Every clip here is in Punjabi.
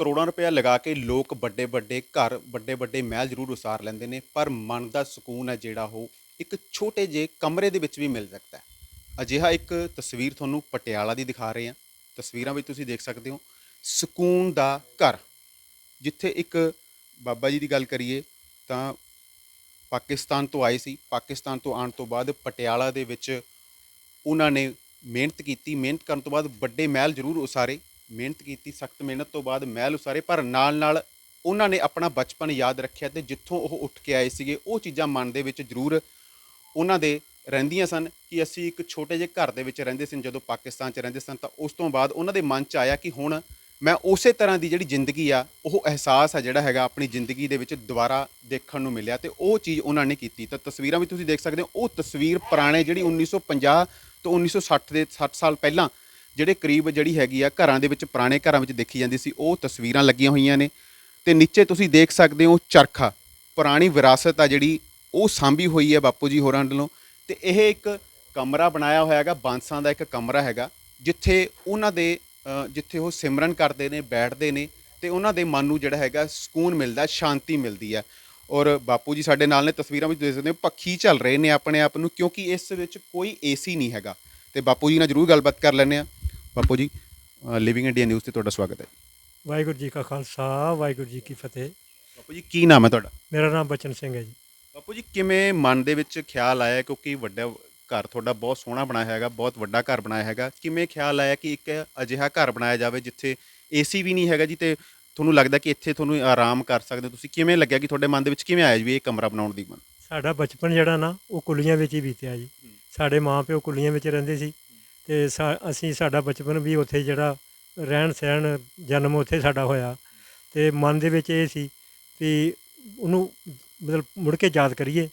ਕਰੋੜਾਂ ਰੁਪਇਆ ਲਗਾ ਕੇ ਲੋਕ ਵੱਡੇ ਵੱਡੇ ਘਰ, ਵੱਡੇ ਵੱਡੇ ਮਹਿਲ ਜ਼ਰੂਰ ਉਸਾਰ ਲੈਂਦੇ ਨੇ, ਪਰ ਮਨ ਦਾ ਸਕੂਨ ਹੈ ਜਿਹੜਾ ਉਹ ਇੱਕ ਛੋਟੇ ਜਿਹੇ ਕਮਰੇ ਦੇ ਵਿੱਚ ਵੀ ਮਿਲ ਸਕਦਾ ਹੈ। ਅਜਿਹਾ ਇੱਕ ਤਸਵੀਰ ਤੁਹਾਨੂੰ ਪਟਿਆਲਾ ਦੀ ਦਿਖਾ ਰਹੇ ਹਾਂ। ਤਸਵੀਰਾਂ ਵਿੱਚ ਤੁਸੀਂ ਦੇਖ ਸਕਦੇ ਹੋ, ਸਕੂਨ ਦਾ ਘਰ। ਜਿੱਥੇ ਇੱਕ ਬਾਬਾ ਜੀ ਦੀ ਗੱਲ ਕਰੀਏ ਤਾਂ ਪਾਕਿਸਤਾਨ ਤੋਂ ਆਏ ਸੀ। ਪਾਕਿਸਤਾਨ ਤੋਂ ਆਉਣ ਤੋਂ ਬਾਅਦ ਪਟਿਆਲਾ ਦੇ ਵਿੱਚ ਉਹਨਾਂ ਨੇ ਮਿਹਨਤ ਕੀਤੀ। ਮਿਹਨਤ ਕਰਨ ਤੋਂ ਬਾਅਦ ਵੱਡੇ ਮਹਿਲ ਜ਼ਰੂਰ ਉਸਾਰੇ। ਮਿਹਨਤ ਕੀਤੀ, ਸਖਤ ਮਿਹਨਤ ਤੋਂ ਬਾਅਦ ਮਹਿਲ ਉਸਾਰੇ, ਪਰ ਨਾਲ ਨਾਲ ਉਹਨਾਂ ਨੇ ਆਪਣਾ ਬਚਪਨ ਯਾਦ ਰੱਖਿਆ ਤੇ ਜਿੱਥੋਂ ਉਹ ਉੱਠ ਕੇ ਆਏ ਸੀਗੇ, ਉਹ ਚੀਜ਼ਾਂ ਮਨ ਦੇ ਵਿੱਚ ਜ਼ਰੂਰ ਉਹਨਾਂ ਦੇ ਰਹਿੰਦੀਆਂ ਸਨ ਕਿ ਅਸੀਂ ਇੱਕ ਛੋਟੇ ਜਿਹੇ ਘਰ ਦੇ ਵਿੱਚ ਰਹਿੰਦੇ ਸਨ ਜਦੋਂ ਪਾਕਿਸਤਾਨ 'ਚ ਰਹਿੰਦੇ ਸਨ, ਤਾਂ ਉਸ ਤੋਂ ਬਾਅਦ ਉਹਨਾਂ ਦੇ ਮਨ 'ਚ ਆਇਆ ਕਿ ਹੁਣ ਮੈਂ ਉਸੇ ਤਰ੍ਹਾਂ ਦੀ ਜਿਹੜੀ ਜ਼ਿੰਦਗੀ ਆ, ਉਹ ਅਹਿਸਾਸ ਆ ਜਿਹੜਾ ਹੈਗਾ ਆਪਣੀ ਜ਼ਿੰਦਗੀ ਦੇ ਵਿੱਚ ਦੁਬਾਰਾ ਦੇਖਣ ਨੂੰ ਮਿਲਿਆ ਤੇ ਉਹ ਚੀਜ਼ ਉਹਨਾਂ ਨੇ ਕੀਤੀ। ਤਾਂ ਤਸਵੀਰਾਂ ਵੀ ਤੁਸੀਂ ਦੇਖ ਸਕਦੇ ਹੋ, ਉਹ ਤਸਵੀਰ ਪੁਰਾਣੇ ਜਿਹੜੀ 1950 ਤੋਂ 1960 ਦੇ 60 ਸਾਲ ਪਹਿਲਾਂ ਜਿਹੜੇ ਕਰੀਬ ਜਿਹੜੀ ਹੈਗੀ ਆ ਘਰਾਂ ਦੇ ਵਿੱਚ, ਪੁਰਾਣੇ ਘਰਾਂ ਵਿੱਚ ਦੇਖੀ ਜਾਂਦੀ ਸੀ, ਉਹ ਤਸਵੀਰਾਂ ਲੱਗੀਆਂ ਹੋਈਆਂ ਨੇ। ਤੇ ਨੀਚੇ ਤੁਸੀਂ ਦੇਖ ਸਕਦੇ ਹੋ ਚਰਖਾ, ਪੁਰਾਣੀ ਵਿਰਾਸਤ ਆ ਜਿਹੜੀ, ਉਹ ਸਾਂਭੀ ਹੋਈ ਹੈ ਬਾਪੂ ਜੀ ਹੋਰਾਂ ਵੱਲੋਂ। ਤੇ ਇਹ ਇੱਕ ਕਮਰਾ ਬਣਾਇਆ ਹੋਇਆ ਹੈਗਾ, ਬਾਂਸਾਂ ਦਾ ਇੱਕ ਕਮਰਾ ਹੈਗਾ, ਜਿੱਥੇ ਉਹਨਾਂ ਦੇ ਜਿੱਥੇ ਉਹ ਸਿਮਰਨ ਕਰਦੇ ਨੇ, ਬੈਠਦੇ ਨੇ, ਤੇ ਉਹਨਾਂ ਦੇ ਮਨ ਨੂੰ ਜਿਹੜਾ ਹੈਗਾ ਸਕੂਨ ਮਿਲਦਾ, ਸ਼ਾਂਤੀ ਮਿਲਦੀ ਹੈ ਔਰ ਬਾਪੂ ਜੀ ਸਾਡੇ ਨਾਲ ਨੇ, ਤਸਵੀਰਾਂ ਵਿੱਚ ਦੇਖ ਸਕਦੇ ਹੋ, ਪੱਖੀ ਚੱਲ ਰਹੇ ਨੇ ਆਪਣੇ ਆਪ ਨੂੰ, ਕਿਉਂਕਿ ਇਸ ਵਿੱਚ ਕੋਈ ਏਸੀ ਨਹੀਂ ਹੈਗਾ। ਤੇ ਬਾਪੂ ਜੀ ਨਾਲ ਜਰੂਰ ਗੱਲਬਾਤ ਕਰ ਲੈਂਦੇ ਆ ਬਾਪੂ ਜੀ ਲਿਵਿੰਗ ਇੰਡੀਆ ਨਿਊਜ਼ ਤੇ ਤੁਹਾਡਾ ਸਵਾਗਤ ਹੈ। ਵਾਹਿਗੁਰੂ ਜੀ ਕਾ ਖਾਲਸਾ ਵਾਹਿਗੁਰੂ ਜੀ ਕੀ ਫਤਿਹ। ਬਾਪੂ ਜੀ ਕੀ ਨਾਮ ਹੈ ਤੁਹਾਡਾ? ਮੇਰਾ ਨਾਮ ਬਚਨ ਸਿੰਘ ਹੈ ਜੀ। ਬਾਪੂ ਜੀ ਕਿਵੇਂ ਮਨ ਦੇ ਵਿੱਚ ਖਿਆਲ ਆਇਆ ਕਿਉਂਕਿ ਵੱਡਾ ਘਰ ਤੁਹਾਡਾ ਬਹੁਤ ਸੋਹਣਾ ਬਣਾਇਆ ਹੈਗਾ ਬਹੁਤ ਵੱਡਾ ਘਰ ਬਣਾਇਆ ਹੈਗਾ। ਕਿਵੇਂ ਖਿਆਲ ਆਇਆ ਕਿ ਇੱਕ ਅਜਿਹਾ ਘਰ ਬਣਾਇਆ ਜਾਵੇ ਜਿੱਥੇ ਏਸੀ ਵੀ ਨਹੀਂ ਹੈਗਾ ਜੀ ਤੇ ਤੁਹਾਨੂੰ ਲੱਗਦਾ ਕਿ ਇੱਥੇ ਤੁਹਾਨੂੰ ਆਰਾਮ ਕਰ ਸਕਦੇ ਹੋ? ਤੁਸੀਂ ਕਿਵੇਂ ਲੱਗਿਆ ਕਿ ਤੁਹਾਡੇ ਮਨ ਦੇ ਵਿੱਚ ਕਿਵੇਂ ਆਇਆ ਜੀ ਇਹ ਕਮਰਾ ਬਣਾਉਣ ਦੀ ਮਨ? ਸਾਡਾ ਬਚਪਨ ਜਿਹੜਾ ਨਾ ਉਹ ਕੁੱਲੀਆਂ ਵਿੱਚ ਹੀ ਬੀਤਿਆ ਜੀ। ਸਾਡੇ ਮਾਪਿਓ ਕੁੱਲੀਆਂ ਵਿੱਚ ਰਹਿੰਦੇ ਸੀ। ਤੇ ਸਾ- ਅਸੀਂ ਸਾਡਾ ਬਚਪਨ ਵੀ ਉੱਥੇ ਜਿਹੜਾ ਰਹਿਣ ਸਹਿਣ, ਜਨਮ ਉੱਥੇ ਸਾਡਾ ਹੋਇਆ। ਤੇ ਮਨ ਦੇ ਵਿੱਚ ਇਹ ਸੀ ਵੀ ਉਹਨੂੰ ਮਤਲਬ ਮੁੜ ਕੇ ਯਾਦ ਕਰੀਏ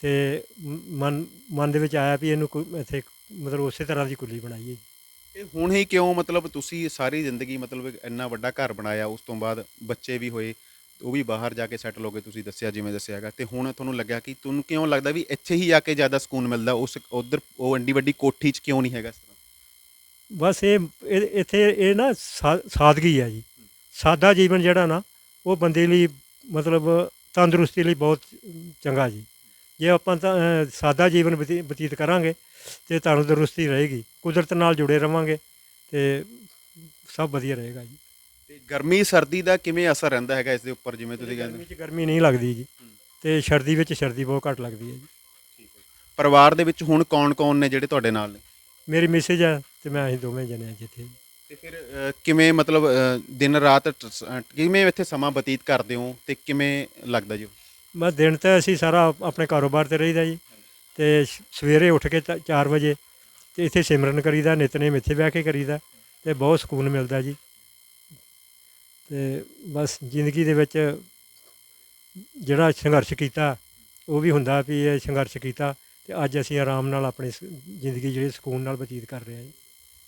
ਤੇ ਮ- ਮਨ ਮਨ ਦੇ ਵਿੱਚ ਆਇਆ ਵੀ ਇਹਨੂੰ ਕੋਈ ਇੱਥੇ ਮਤਲਬ ਉਸੇ ਤਰ੍ਹਾਂ ਦੀ ਕੁੱਲੀ ਬਣਾਈਏ। ਇਹ ਹੁਣ ਹੀ ਕਿਉਂ ਮਤਲਬ ਤੁਸੀਂ ਸਾਰੀ ਜ਼ਿੰਦਗੀ ਮਤਲਬ ਇੱਕ ਇੰਨਾ ਵੱਡਾ ਘਰ ਬਣਾਇਆ, ਉਸ ਤੋਂ ਬਾਅਦ ਬੱਚੇ ਵੀ ਹੋਏ, ਉਹ ਵੀ ਬਾਹਰ ਜਾ ਕੇ ਸੈਟਲ ਹੋ ਗਏ, ਤੁਸੀਂ ਦੱਸਿਆ ਜਿਵੇਂ ਦੱਸਿਆ ਹੈਗਾ, ਤੇ ਹੁਣ ਤੁਹਾਨੂੰ ਲੱਗਿਆ ਕਿ ਤੁਹਾਨੂੰ ਕਿਉਂ ਲੱਗਦਾ ਵੀ ਇੱਥੇ ਹੀ ਜਾ ਕੇ ਜ਼ਿਆਦਾ ਸਕੂਨ ਮਿਲਦਾ, ਉਸ ਉਧਰ ਉਹ ਐਡੀ ਵੱਡੀ ਕੋਠੀ 'ਚ ਕਿਉਂ ਨਹੀਂ ਹੈਗਾ? ਇਸ ਤਰ੍ਹਾਂ ਬਸ ਇਹ ਇਹ- ਇੱਥੇ ਇਹ ਨਾ ਸਾ- ਸਾਦਗੀ ਹੈ ਜੀ। ਸਾਦਾ ਜੀਵਨ ਜਿਹੜਾ ਨਾ ਉਹ ਬੰਦੇ ਲਈ ਮਤਲਬ ਤੰਦਰੁਸਤੀ ਲਈ ਬਹੁਤ ਚੰਗਾ ਜੀ। ਜੇ ਆਪਾਂ ਤਾਂ ਅਹ, ਸਾਦਾ ਜੀਵਨ ਬਤੀ- ਬਤੀਤ ਕਰਾਂਗੇ ਤੇ ਤੰਦਰੁਸਤੀ ਰਹੇਗੀ। ਕੁਦਰਤ ਨਾਲ ਜੁੜੇ ਰਵਾਂਗੇ ਤੇ ਸਭ ਵਧੀਆ ਰਹੇਗਾ ਜੀ। ਤੇ ਗਰਮੀ ਸਰਦੀ ਦਾ ਕਿਵੇਂ ਅਸਰ ਰਹਿੰਦਾ ਹੈਗਾ ਇਸ ਦੇ ਉੱਪਰ ਜਿਵੇਂ ਤੁਸੀਂ ਗਰਮੀ ਕਹਿੰਦੇ 'ਚ ਗਰਮੀ ਨਹੀਂ ਲੱਗਦੀ ਜੀ। ਤੇ ਸਰਦੀ ਵਿੱਚ ਸਰਦੀ ਬਹੁਤ ਘੱਟ ਲੱਗਦੀ ਹੈ ਜੀ। ਪਰਿਵਾਰ ਦੇ ਵਿੱਚ ਹੁਣ ਕੌਣ-ਕੌਣ ਨੇ ਜਿਹੜੇ ਤੁਹਾਡੇ ਨਾਲ ਨੇ? ਮੇਰੀ ਮਿਸੇਜ ਹੈ ਤੇ ਮੈਂ ਅਸੀਂ ਦੋਵੇਂ ਜਣੇ ਹਾਂ ਜਿੱਥੇ। ਤੇ ਫਿਰ ਅਹ, ਕਿਵੇਂ ਮਤਲਬ ਅਹ, ਦਿਨ ਰਾਤ ਅਹ, ਕਿਵੇਂ ਇੱਥੇ ਸਮਾਂ ਬਤੀਤ ਕਰਦੇ ਹੋ ਤੇ ਕਿਵੇਂ ਲੱਗਦਾ ਜੀ? ਮੈਂ ਦਿਨ ਤਾਂ ਅਸੀਂ ਸਾਰਾ ਆਪਣੇ ਕਾਰੋਬਾਰ ਤੇ ਰਹੀਦਾ ਜੀ। ਤੇ ਸ- ਸਵੇਰੇ ਉੱਠ ਕੇ 4 ਵਜੇ ਤੇ ਇੱਥੇ ਸਿਮਰਨ ਕਰੀਦਾ ਨਿਤਨੇਮ ਇੱਥੇ ਬਹਿ ਕੇ ਕਰੀਦਾ ਤੇ ਬਹੁਤ ਸਕੂਨ ਮਿਲਦਾ ਜੀ। ਤੇ ਬਸ ਜ਼ਿੰਦਗੀ ਦੇ ਵਿੱਚ ਜਿਹੜਾ ਸੰਘਰਸ਼ ਕੀਤਾ ਉਹ ਵੀ ਹੁੰਦਾ ਵੀ ਇਹ ਸੰਘਰਸ਼ ਕੀਤਾ। ਤੇ ਅੱਜ ਅਸੀਂ ਆਰਾਮ ਨਾਲ ਆਪਣੀ ਜ਼ਿੰਦਗੀ ਜਿਹੜੀ ਸਕੂਨ ਨਾਲ ਬਤੀਤ ਕਰ ਰਹੇ ਹਾਂ ਜੀ।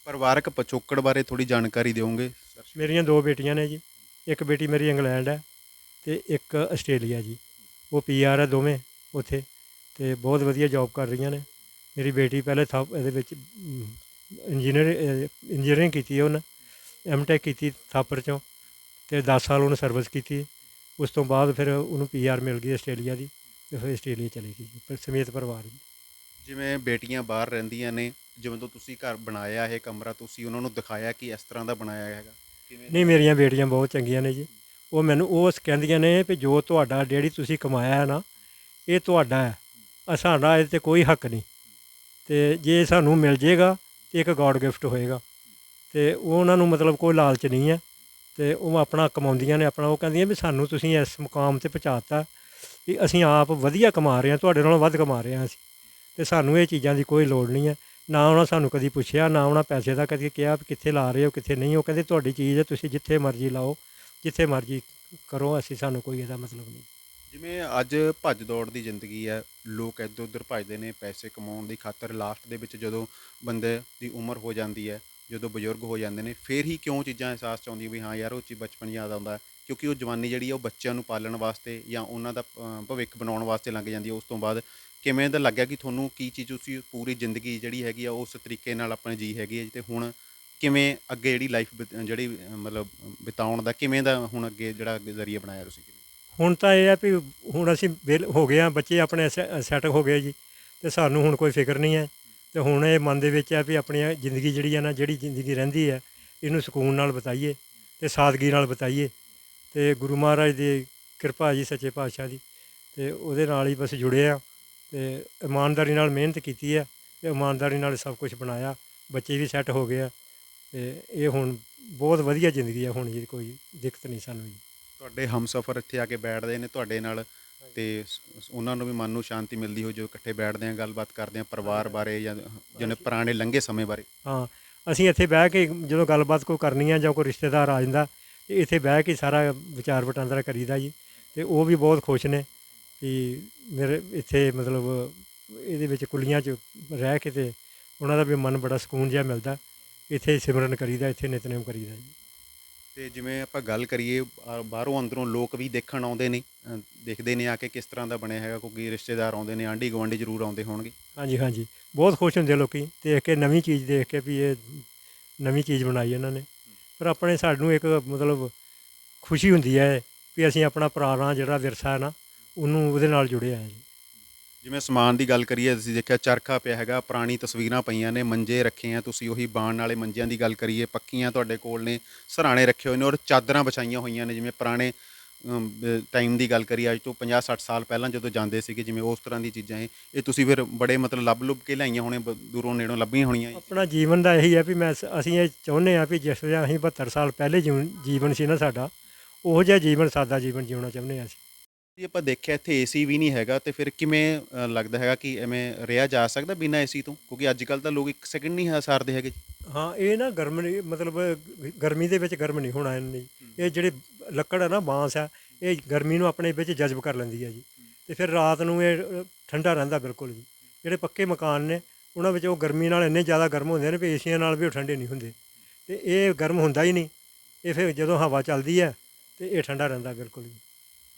ਪਰਿਵਾਰਕ ਪਿਛੋਕੜ ਬਾਰੇ ਥੋੜੀ ਜਾਣਕਾਰੀ ਦਿਓਗੇ? ਮੇਰੀਆਂ ਦੋ ਬੇਟੀਆਂ ਨੇ ਜੀ। ਇੱਕ ਬੇਟੀ ਮੇਰੀ ਇੰਗਲੈਂਡ ਹੈ ਤੇ ਇੱਕ ਆਸਟ੍ਰੇਲੀਆ ਜੀ। ਉਹ ਪੀਆਰ ਹੈ ਦੋਵੇਂ ਉੱਥੇ ਤੇ ਬਹੁਤ ਵਧੀਆ ਜੌਬ ਕਰ ਰਹੀਆਂ ਨੇ। ਮੇਰੀ ਬੇਟੀ ਪਹਿਲੇ ਥਾ ਇਹਦੇ ਵਿੱਚ ਇੰਜੀਨੀਅਰ ਇੰਜੀਨੀਅਰਿੰਗ ਕੀਤੀ ਹੈ ਉਹਨੇ ਐਮਟੈਕ ਕੀਤੀ ਥਾਪਰ ਚੋਂ ਤੇ 10 ਸਾਲ ਉਹਨੇ ਸਰਵਿਸ ਕੀਤੀ। ਉਸ ਤੋਂ ਬਾਅਦ ਫਿਰ ਉਹਨੂੰ ਪੀਆਰ ਮਿਲ ਗਈ ਆਸਟ੍ਰੇਲੀਆ ਦੀ। ਤੇ ਫਿਰ ਆਸਟ੍ਰੇਲੀਆ ਚਲੀ ਗਈ ਪਰ ਸਮੇਤ ਪਰਿਵਾਰ ਜਿਵੇਂ ਬੇਟੀਆਂ ਬਾਹਰ ਰਹਿੰਦੀਆਂ ਨੇ ਜਿਵੇਂ ਤੋਂ ਤੁਸੀਂ ਘਰ ਬਣਾਇਆ ਇਹ ਕਮਰਾ ਤੁਸੀਂ ਉਹਨਾਂ ਨੂੰ ਦਿਖਾਇਆ ਕਿ ਇਸ ਤਰ੍ਹਾਂ ਦਾ ਬਣਾਇਆ ਹੈਗਾ? ਕਿਵੇਂ ਨਹੀਂ ਮੇਰੀਆਂ ਬੇਟੀਆਂ ਬਹੁਤ ਚੰਗੀਆਂ ਨੇ ਜੀ। ਉਹ ਮੈਨੂੰ ਉਹ ਕਹਿੰਦੀਆਂ ਨੇ ਵੀ ਜੋ ਤੁਹਾਡਾ ਡੈਡੀ ਤੁਸੀਂ ਕਮਾਇਆ ਹੈ ਨਾ ਇਹ ਤੁਹਾਡਾ ਹੈ। ਸਾਡਾ ਇਹ ਤੇ ਕੋਈ ਹੱਕ ਨਹੀਂ। ਤੇ ਜੇ ਸਾਨੂੰ ਮਿਲ ਜੇਗਾ ਤੇ ਇੱਕ ਗੋਡ ਗਿਫਟ ਹੋਏਗਾ। ਤੇ ਉਹ ਉਹਨਾਂ ਨੂੰ ਮਤਲਬ ਕੋਈ ਲਾਲਚ ਨਹੀਂ ਹੈ। ਤੇ ਉਹ ਆਪਣਾ ਕਮਾਉਂਦੀਆਂ ਨੇ ਆਪਣਾ ਉਹ ਕਹਿੰਦੀਆਂ ਵੀ ਸਾਨੂੰ ਤੁਸੀਂ ਇਸ ਮੁਕਾਮ ਤੇ ਪਹੁੰਚਾਤਾ ਵੀ ਅਸੀਂ ਆਪ ਵਧੀਆ ਕਮਾ ਰਹੇ ਹਾਂ, ਤੁਹਾਡੇ ਨਾਲੋਂ ਵੱਧ ਕਮਾ ਰਹੇ ਹਾਂ ਅਸੀਂ। ਤੇ ਸਾਨੂੰ ਇਹ ਚੀਜ਼ਾਂ ਦੀ ਕੋਈ ਲੋੜ ਨਹੀਂ ਹੈ। ਨਾ ਉਹਨਾਂ ਸਾਨੂੰ ਕਦੀ ਪੁੱਛਿਆ, ਨਾ ਉਹਨਾਂ ਪੈਸੇ ਦਾ ਕਦੀ ਕਿਹਾ ਵੀ ਕਿੱਥੇ ਲਾ ਰਹੇ ਹੋ, ਕਿੱਥੇ ਨਹੀਂ। ਉਹ ਕਹਿੰਦੇ, ਤੁਹਾਡੀ ਚੀਜ਼ ਹੈ, ਤੁਸੀਂ ਜਿੱਥੇ ਮਰਜ਼ੀ ਲਾਓ, ਜਿੱਥੇ ਮਰਜ਼ੀ ਕਰੋ, ਅਸੀਂ ਸਾਨੂੰ ਕੋਈ ਇਹਦਾ ਮਤਲਬ ਨਹੀਂ। ਜਿਵੇਂ ਅੱਜ ਭੱਜ ਦੌੜ ਦੀ ਜ਼ਿੰਦਗੀ ਹੈ, ਲੋਕ ਇੱਧਰ ਉੱਧਰ ਭੱਜਦੇ ਨੇ, ਪੈਸੇ ਕਮਾਉਣ ਦੀ ਖਾਤਰ ਲਾਸਟ ਦੇ ਵਿੱਚ ਜਦੋਂ ਬੰਦੇ ਦੀ ਉਮਰ ਹੋ ਜਾਂਦੀ ਹੈ, ਜਦੋਂ ਬਜ਼ੁਰਗ ਹੋ ਜਾਂਦੇ ਨੇ, ਫੇਰ ਹੀ ਕਿਉਂ ਚੀਜ਼ਾਂ ਅਹਿਸਾਸ ਚ ਆਉਂਦੀਆਂ ਵੀ ਹਾਂ ਯਾਰ, ਉਹ ਚੀਜ਼ ਬਚਪਨ ਯਾਦ ਆਉਂਦਾ ਕਿਉਂਕਿ ਉਹ ਜਵਾਨੀ ਜਿਹੜੀ ਆ ਉਹ ਬੱਚਿਆਂ ਨੂੰ ਪਾਲਣ ਵਾਸਤੇ ਜਾਂ ਉਹਨਾਂ ਦਾ ਭਵਿੱਖ ਬਣਾਉਣ ਵਾਸਤੇ ਲੰਘ ਜਾਂਦੀ ਹੈ ਉਸ ਤੋਂ ਬਾਅਦ ਕਿਵੇਂ ਦਾ ਲੱਗਿਆ ਕਿ ਤੁਹਾਨੂੰ ਕੀ ਚੀਜ਼ ਤੁਸੀਂ ਪੂਰੀ ਜ਼ਿੰਦਗੀ ਜਿਹੜੀ ਹੈਗੀ ਆ ਉਸ ਤਰੀਕੇ ਨਾਲ ਆਪਣੇ ਜੀ ਹੈਗੀ ਹੈ ਤੇ ਹੁਣ ਕਿਵੇਂ ਅੱਗੇ ਜਿਹੜੀ ਲਾਈਫ ਜਿਹੜੀ ਮਤਲਬ ਬਿਤਾਉਣ ਦਾ, ਕਿਵੇਂ ਦਾ ਹੁਣ ਅੱਗੇ ਜਿਹੜਾ ਅੱਗੇ ਜ਼ਰੀਆ ਬਣਾਇਆ ਤੁਸੀਂ? ਹੁਣ ਤਾਂ ਇਹ ਆ ਵੀ ਹੁਣ ਅਸੀਂ ਵਿਹਲ, ਹੋ ਗਏ ਆ, ਬੱਚੇ ਆਪਣੇ ਸੈੱਟ ਹੋ ਗਏ ਜੀ। ਤੇ ਸਾਨੂੰ ਹੁਣ ਕੋਈ ਫਿਕਰ ਨਹੀਂ ਹੈ। ਤੇ ਹੁਣ ਇਹ ਮਨ ਦੇ ਵਿੱਚ ਆ ਵੀ ਆਪਣੀ ਜ਼ਿੰਦਗੀ ਜਿਹੜੀ ਆ ਨਾ, ਜਿਹੜੀ ਜ਼ਿੰਦਗੀ ਰਹਿੰਦੀ ਹੈ ਇਹਨੂੰ ਸਕੂਨ ਨਾਲ ਬਤਾਈਏ ਤੇ ਸਾਦਗੀ ਨਾਲ ਬਤਾਈਏ। ਤੇ ਗੁਰੂ ਮਹਾਰਾਜ ਦੀ ਕਿਰਪਾ ਜੀ ਸੱਚੇ ਪਾਤਸ਼ਾਹ ਦੀ ਤੇ ਉਹਦੇ ਨਾਲ ਹੀ ਬਸ ਜੁੜੇ ਆ ਤੇ ਇਮਾਨਦਾਰੀ ਨਾਲ ਮਿਹਨਤ ਕੀਤੀ ਹੈ ਤੇ ਇਮਾਨਦਾਰੀ ਨਾਲ ਸਭ ਕੁਝ ਬਣਾਇਆ ਬੱਚੇ ਵੀ ਸੈੱਟ ਹੋ ਗਏ ਆ ਤੇ ਇਹ ਹੁਣ ਬਹੁਤ ਵਧੀਆ ਜ਼ਿੰਦਗੀ ਹੈ ਹੁਣ ਜੀ ਕੋਈ ਦਿੱਕਤ ਨਹੀਂ ਸਾਨੂੰ ਜੀ। ਤੁਹਾਡੇ ਹਮਸਫਰ ਇੱਥੇ ਆ ਕੇ ਬੈਠਦੇ ਨੇ ਤੁਹਾਡੇ ਨਾਲ ਤੇ ਉਹਨਾਂ ਨੂੰ ਵੀ ਮਨ ਨੂੰ ਸ਼ਾਂਤੀ ਮਿਲਦੀ ਹੋ ਜੋ ਇਕੱਠੇ ਬੈਠਦੇ ਆ ਗੱਲਬਾਤ ਕਰਦੇ ਆ ਪਰਿਵਾਰ ਬਾਰੇ ਜਾਂ ਜਿਹਨੇ ਪੁਰਾਣੇ ਲੰਘੇ ਸਮੇਂ ਬਾਰੇ। ਹਾਂ ਅਸੀਂ ਇੱਥੇ ਬਹਿ ਕੇ ਜਦੋਂ ਗੱਲਬਾਤ ਕੋਈ ਕਰਨੀ ਆ ਜਾਂ ਕੋਈ ਰਿਸ਼ਤੇਦਾਰ ਆ ਜਾਂਦਾ ਇੱਥੇ ਬਹਿ ਕੇ ਸਾਰਾ ਵਿਚਾਰ ਵਟਾਂਦਰਾ ਕਰੀਦਾ ਜੀ ਤੇ ਉਹ ਵੀ ਬਹੁਤ ਖੁਸ਼ ਨੇ ਕਿ ਮੇਰੇ ਇੱਥੇ ਮਤਲਬ ਇਹਦੇ ਵਿੱਚ ਕੁਲੀਆਂ 'ਚ ਰਹਿ ਕੇ ਤੇ ਉਹਨਾਂ ਦਾ ਵੀ ਮਨ ਬੜਾ ਸਕੂਨ ਜਿਹਾ ਮਿਲਦਾ। ਇੱਥੇ ਸਿਮਰਨ ਕਰੀਦਾ ਇੱਥੇ ਨਿਤਨੇਮ ਕਰੀਦਾ ਜੀ। ਤੇ ਜਿਵੇਂ ਆਪਾਂ ਗੱਲ ਕਰੀਏ ਬਾਹਰੋਂ ਅੰਦਰੋਂ ਲੋਕ ਵੀ ਦੇਖਣ ਆਉਂਦੇ ਨੇ ਦੇਖਦੇ ਨੇ ਆ ਕੇ ਕਿਸ ਤਰ੍ਹਾਂ ਦਾ ਬਣਿਆ ਹੈਗਾ ਕਿਉਂਕਿ ਰਿਸ਼ਤੇਦਾਰ ਆਉਂਦੇ ਨੇ ਆਂਢੀ ਗੁਆਂਢੀ ਜ਼ਰੂਰ ਆਉਂਦੇ ਹੋਣਗੇ। ਹਾਂਜੀ ਹਾਂਜੀ। ਬਹੁਤ ਖੁਸ਼ ਹੁੰਦੇ ਲੋਕੀ ਦੇਖ ਕੇ ਨਵੀਂ ਚੀਜ਼ ਦੇਖ ਕੇ ਵੀ ਇਹ ਨਵੀਂ ਚੀਜ਼ ਬਣਾਈ ਇਹਨਾਂ ਨੇ। ਪਰ ਆਪਣੇ ਸਾਨੂੰ ਇੱਕ ਮਤਲਬ ਖੁਸ਼ੀ ਹੁੰਦੀ ਹੈ ਵੀ ਅਸੀਂ ਆਪਣਾ ਪੁਰਾਣਾ ਜਿਹੜਾ ਵਿਰਸਾ ਹੈ ਨਾ, ਉਹਨੂੰ ਉਹਦੇ ਨਾਲ ਜੁੜਿਆ ਹੈ ਜੀ। ਜਿਵੇਂ ਸਮਾਨ ਦੀ ਗੱਲ ਕਰੀਏ ਅਸੀਂ ਦੇਖਿਆ ਚਰਖਾ ਪਿਆ ਹੈਗਾ, ਪੁਰਾਣੀ ਤਸਵੀਰਾਂ ਪਈਆਂ ਨੇ, ਮੰਜੇ ਰੱਖੇ ਆ, ਤੁਸੀਂ ਉਹੀ ਬਾਣ ਵਾਲੇ ਮੰਜਿਆਂ ਦੀ ਗੱਲ ਕਰੀਏ, ਪੱਕੀਆਂ ਤੁਹਾਡੇ ਕੋਲ ਨੇ, ਸਰਾਣੇ ਰੱਖੇ ਹੋਏ ਨੇ ਔਰ ਚਾਦਰਾਂ ਵਿਛਾਈਆਂ ਹੋਈਆਂ ਨੇ, ਜਿਵੇਂ ਪੁਰਾਣੇ ਟਾਈਮ ਦੀ ਗੱਲ ਕਰੀਏ ਅੱਜ ਤੋਂ 50 60 ਸਾਲ ਪਹਿਲਾਂ ਜਦੋਂ ਜਾਂਦੇ ਸੀਗੇ ਜਿਵੇਂ ਉਸ ਤਰ੍ਹਾਂ ਦੀ ਚੀਜ਼ਾਂ ਇਹ ਇਹ ਤੁਸੀਂ ਫਿਰ ਬੜੇ ਮਤਲਬ ਲੱਭ ਲੁੱਭ ਕੇ ਲਿਆਈਆਂ ਹੋਣੇ ਬ- ਦੂਰੋਂ ਨੇੜੋਂ ਲੱਭੀਆਂ ਹੋਣੀਆਂ। ਆਪਣਾ ਜੀਵਨ ਦਾ ਇਹੀ ਹੈ ਵੀ ਮੈਂ ਅਸੀਂ ਇਹ ਚਾਹੁੰਦੇ ਆ ਵੀ ਜਿਸ ਤਰ੍ਹਾਂ ਅਸੀਂ 72 ਸਾਲ ਪਹਿਲੇ ਜੀਵਨ ਜੀਵਨ ਸੀ ਨਾ ਸਾਡਾ ਉਹੋ ਜਿਹਾ ਜੀਵਨ ਸਾਦਾ ਜੀਵਨ ਜਿਉਣਾ ਚਾਹੁੰਦੇ ਆ ਅਸੀਂ। ਜੇ ਆਪਾਂ ਦੇਖਿਆ ਇੱਥੇ ਏਸੀ ਵੀ ਨਹੀਂ ਹੈਗਾ ਤੇ ਫਿਰ ਕਿਵੇਂ ਅ, ਲੱਗਦਾ ਹੈਗਾ ਕਿ ਐਵੇਂ ਰਿਹਾ ਜਾ ਸਕਦਾ ਬਿਨਾਂ ਏਸੀ ਤੋਂ? ਕਿਉਂਕਿ ਅੱਜ ਕੱਲ ਤਾਂ ਲੋਕ ਇੱਕ ਸੈਕਿੰਡ ਨਹੀਂ ਸਾਰਦੇ ਹੈਗੇ। ਹਾਂ ਇਹ ਨਾ ਗਰਮ ਨਹੀਂ ਮਤਲਬ ਗਰਮੀ ਦੇ ਵਿੱਚ ਗਰਮ ਨਹੀਂ ਹੋਣਾ ਇਹਨੇ ਇਹ ਜਿਹੜੇ ਲੱਕੜ ਹੈ ਨਾ, ਬਾਂਸ ਹੈ ਇਹ ਗਰਮੀ ਨੂੰ ਆਪਣੇ ਵਿੱਚ ਜਜ਼ਬ ਕਰ ਲੈਂਦੀ ਹੈ ਜੀ। ਤੇ ਫਿਰ ਰਾਤ ਨੂੰ ਇਹ ਠੰਡਾ ਰਹਿੰਦਾ ਬਿਲਕੁਲ ਜੀ। ਜਿਹੜੇ ਪੱਕੇ ਮਕਾਨ ਨੇ, ਉਹਨਾਂ ਵਿੱਚ ਉਹ ਗਰਮੀ ਨਾਲ ਇੰਨੇ ਜ਼ਿਆਦਾ ਗਰਮ ਹੁੰਦੇ ਨੇ ਵੀ ਏਸੀਆਂ ਨਾਲ ਵੀ ਉਹ ਠੰਡੇ ਨਹੀਂ ਹੁੰਦੇ। ਤੇ ਇਹ ਗਰਮ ਹੁੰਦਾ ਹੀ ਨਹੀਂ। ਇਹ ਫਿਰ ਜਦੋਂ ਹਵਾ ਚੱਲਦੀ ਹੈ ਤੇ ਇਹ ਠੰਡਾ ਰਹਿੰਦਾ ਬਿਲਕੁਲ ਜੀ।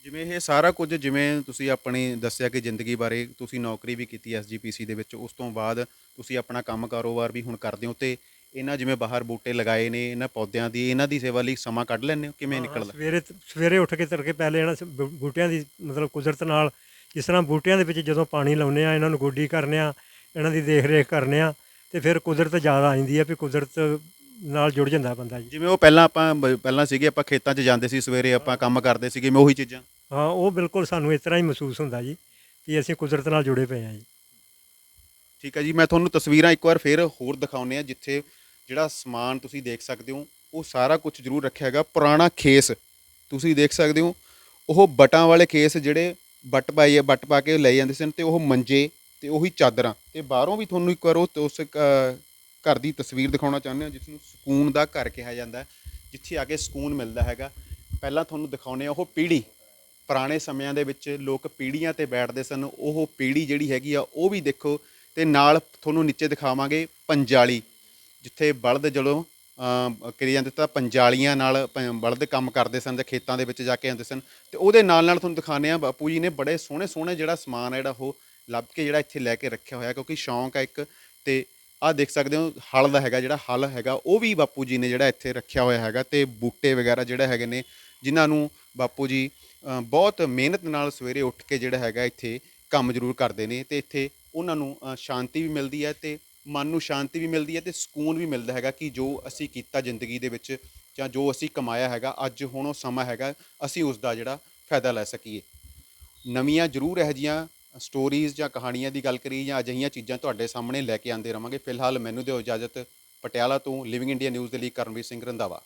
ਜਿਵੇਂ ਇਹ ਸਾਰਾ ਕੁਝ, ਜਿਵੇਂ ਤੁਸੀਂ ਆਪਣੀ ਦੱਸਿਆ ਕਿ ਜ਼ਿੰਦਗੀ ਬਾਰੇ ਤੁਸੀਂ ਨੌਕਰੀ ਵੀ ਕੀਤੀ ਐਸਜੀਪੀਸੀ ਦੇ ਵਿੱਚ, ਉਸ ਤੋਂ ਬਾਅਦ ਤੁਸੀਂ ਆਪਣਾ ਕੰਮ ਕਾਰੋਬਾਰ ਵੀ ਹੁਣ ਕਰਦੇ ਹੋ, ਤੇ ਇਹਨਾਂ ਜਿਵੇਂ ਬਾਹਰ ਬੂਟੇ ਲਗਾਏ ਨੇ ਇਹਨਾਂ ਪੌਦਿਆਂ ਦੀ ਇਹਨਾਂ ਦੀ ਸੇਵਾ ਲਈ ਸਮਾਂ ਕੱਢ ਲੈਂਦੇ ਹੋ? ਕਿਵੇਂ ਨਿਕਲਦਾ? ਸਵੇਰੇ ਸਵੇਰੇ ਉੱਠ ਕੇ ਤੜਕੇ ਪਹਿਲੇ ਇਹਨਾਂ ਸ- ਬੂ- ਬੂਟਿਆਂ ਦੀ ਮਤਲਬ ਕੁਦਰਤ ਨਾਲ ਜਿਸ ਤਰ੍ਹਾਂ ਬੂਟਿਆਂ ਦੇ ਵਿੱਚ ਜਦੋਂ ਪਾਣੀ ਲਾਉਂਦੇ ਆ ਇਹਨਾਂ ਨੂੰ ਗੋਡੀ ਕਰਨੇ ਆ ਇਹਨਾਂ ਦੀ ਦੇਖ ਰੇਖ ਕਰਨੇ ਆ ਤੇ ਫਿਰ ਕੁਦਰਤ ਜ਼ਿਆਦਾ ਆ ਜਾਂਦੀ ਆ ਵੀ ਕੁਦਰਤ ਨਾਲ ਜੁੜ ਜਾਂਦਾ ਬੰਦਾ ਜੀ। ਜਿਵੇਂ ਉਹ ਪਹਿਲਾਂ ਆਪਾਂ ਬ- ਪਹਿਲਾਂ ਸੀਗੇ ਆਪਾਂ ਖੇਤਾਂ 'ਚ ਜਾਂਦੇ ਸੀ ਸਵੇਰੇ ਆਪਾਂ ਕੰਮ ਕਰਦੇ ਸੀਗੇ ਮੈਂ ਉਹੀ ਚੀਜ਼ਾਂ। ਹਾਂ ਉਹ ਬਿਲਕੁਲ ਸਾਨੂੰ ਇਸ ਤਰ੍ਹਾਂ ਹੀ ਮਹਿਸੂਸ ਹੁੰਦਾ ਜੀ ਕਿ ਅਸੀਂ ਕੁਦਰਤ ਨਾਲ ਜੁੜੇ ਪਏ ਆ ਜੀ। ਠੀਕ ਹੈ ਜੀ ਮੈਂ ਤੁਹਾਨੂੰ ਤਸਵੀਰਾਂ ਇੱਕ ਵਾਰ ਫੇਰ ਹੋਰ ਦਿਖਾਉਨੇ ਆ ਜਿੱਥੇ ਜਿਹੜਾ ਸਮਾਨ ਤੁਸੀਂ ਦੇਖ ਸਕਦੇ ਹੋ, ਉਹ ਸਾਰਾ ਕੁਝ ਜ਼ਰੂਰ ਰੱਖਿਆ ਹੈਗਾ, ਪੁਰਾਣਾ ਖੇਸ। ਤੁਸੀਂ ਦੇਖ ਸਕਦੇ ਹੋ, ਉਹ ਬਟਾਂ ਵਾਲੇ ਖੇਸ ਜਿਹੜੇ ਬੱਟ ਪਾਈ ਬੱਟ ਪਾ ਕੇ ਲੈ ਜਾਂਦੇ ਸਨ ਤੇ ਉਹ ਮੰਜੇ ਤੇ ਉਹੀ ਚਾਦਰਾਂ। ਤੇ ਬਾਹਰੋਂ ਵੀ ਤੁਹਾਨੂੰ ਇੱਕ ਵਾਰ ਉਹ ਉਸ ਘਰ ਦੀ ਤਸਵੀਰ ਦਿਖਾਉਣਾ ਚਾਹੁੰਦੇ ਹਾਂ ਜਿਸ ਨੂੰ ਸਕੂਨ ਦਾ ਘਰ ਕਿਹਾ ਜਾਂਦਾ ਜਿੱਥੇ ਆ ਕੇ ਸਕੂਨ ਮਿਲਦਾ ਹੈਗਾ। ਪਹਿਲਾਂ ਤੁਹਾਨੂੰ ਦਿਖਾਉਨੇ ਆ ਉਹ ਪੀੜੀ ਪੁਰਾਣੇ ਸਮਿਆਂ ਦੇ ਵਿੱਚ ਲੋਕ ਪੀੜੀਆਂ ਤੇ ਬੈਠਦੇ ਸਨ, ਉਹ ਪੀੜੀ ਜਿਹੜੀ ਹੈਗੀ ਆ, ਉਹ ਵੀ ਦੇਖੋ ਤੇ ਨਾਲ ਤੁਹਾਨੂੰ ਨੀਚੇ ਦਿਖਾਵਾਂਗੇ, ਪੰਜਾਲੀ। ਜਿੱਥੇ ਬਲਦ ਜਦੋਂ ਅਮ, ਕਰੀ ਜਾਂਦੇ ਤਾਂ ਪੰਜਾਲੀਆਂ ਨਾਲ ਪ- ਬਲਦ ਕੰਮ ਕਰਦੇ ਸਨ ਤੇ ਖੇਤਾਂ ਦੇ ਵਿੱਚ ਜਾ ਕੇ ਆਉਂਦੇ ਸਨ। ਤੇ ਉਹਦੇ ਨਾਲ ਨਾਲ ਤੁਹਾਨੂੰ ਦਿਖਾਉਂਦੇ ਆ ਬਾਪੂ ਜੀ ਨੇ ਬੜੇ ਸੋਹਣੇ ਸੋਹਣੇ ਜਿਹੜਾ ਸਮਾਨ ਹੈ ਜਿਹੜਾ ਉਹ ਲੱਭ ਕੇ ਜਿਹੜਾ ਇੱਥੇ ਲੈ ਕੇ ਰੱਖਿਆ ਹੋਇਆ ਕਿਉਂਕਿ ਸ਼ੌਂਕ ਹੈ ਇੱਕ। ਤੇ ਆਹ ਦੇਖ ਸਕਦੇ ਹੋ ਹਲ ਦਾ ਹੈਗਾ ਜਿਹੜਾ ਹਲ ਹੈਗਾ ਉਹ ਵੀ ਬਾਪੂ ਜੀ ਨੇ ਜਿਹੜਾ ਇੱਥੇ ਰੱਖਿਆ ਹੋਇਆ ਹੈਗਾ। ਤੇ ਬੂਟੇ ਵਗੈਰਾ ਜਿਹੜਾ ਹੈਗੇ ਨੇ ਜਿਨ੍ਹਾਂ ਨੂੰ ਬਾਪੂ ਜੀ ਅ, ਬਹੁਤ ਮਿਹਨਤ ਨਾਲ ਸਵੇਰੇ ਉੱਠ ਕੇ ਜਿਹੜਾ ਹੈਗਾ ਇੱਥੇ ਕੰਮ ਜ਼ਰੂਰ ਕਰਦੇ ਨੇ। ਤੇ ਇੱਥੇ ਉਹਨਾਂ ਨੂੰ ਅ, ਸ਼ਾਂਤੀ ਵੀ ਮਿਲਦੀ ਹੈ ਤੇ ਮਨ ਨੂੰ ਸ਼ਾਂਤੀ ਵੀ ਮਿਲਦੀ ਹੈ ਤੇ ਸਕੂਨ ਵੀ ਮਿਲਦਾ ਹੈਗਾ ਕਿ ਜੋ ਅਸੀਂ ਕੀਤਾ ਜ਼ਿੰਦਗੀ ਦੇ ਵਿੱਚ ਜਾਂ ਜੋ ਅਸੀਂ ਕਮਾਇਆ ਹੈਗਾ, ਅੱਜ ਹੁਣ ਉਹ ਸਮਾਂ ਹੈਗਾ, ਅਸੀਂ ਉਸ ਦਾ ਜਿਹੜਾ ਫਾਇਦਾ ਲੈ ਸਕੀਏ। ਨਵੀਆਂ ਜ਼ਰੂਰ ਇਹੋ ਜਿਹੀਆਂ ਸਟੋਰੀਜ਼ ਜਾਂ ਕਹਾਣੀਆਂ ਦੀ ਗੱਲ ਕਰੀ ਜਾਂ ਅਜਿਹੀਆਂ ਚੀਜ਼ਾਂ ਤੁਹਾਡੇ ਸਾਹਮਣੇ ਲੈ ਕੇ ਆਉਂਦੇ ਰਵਾਂਗੇ। ਫਿਲਹਾਲ ਮੈਨੂੰ ਦਿਓ ਇਜਾਜ਼ਤ। ਪਟਿਆਲਾ ਤੋਂ ਲਿਵਿੰਗ ਇੰਡੀਆ ਨਿਊਜ਼ ਦੇ ਲਈ ਕਰਨਵੀਰ ਸਿੰਘ ਰੰਧਾਵਾ।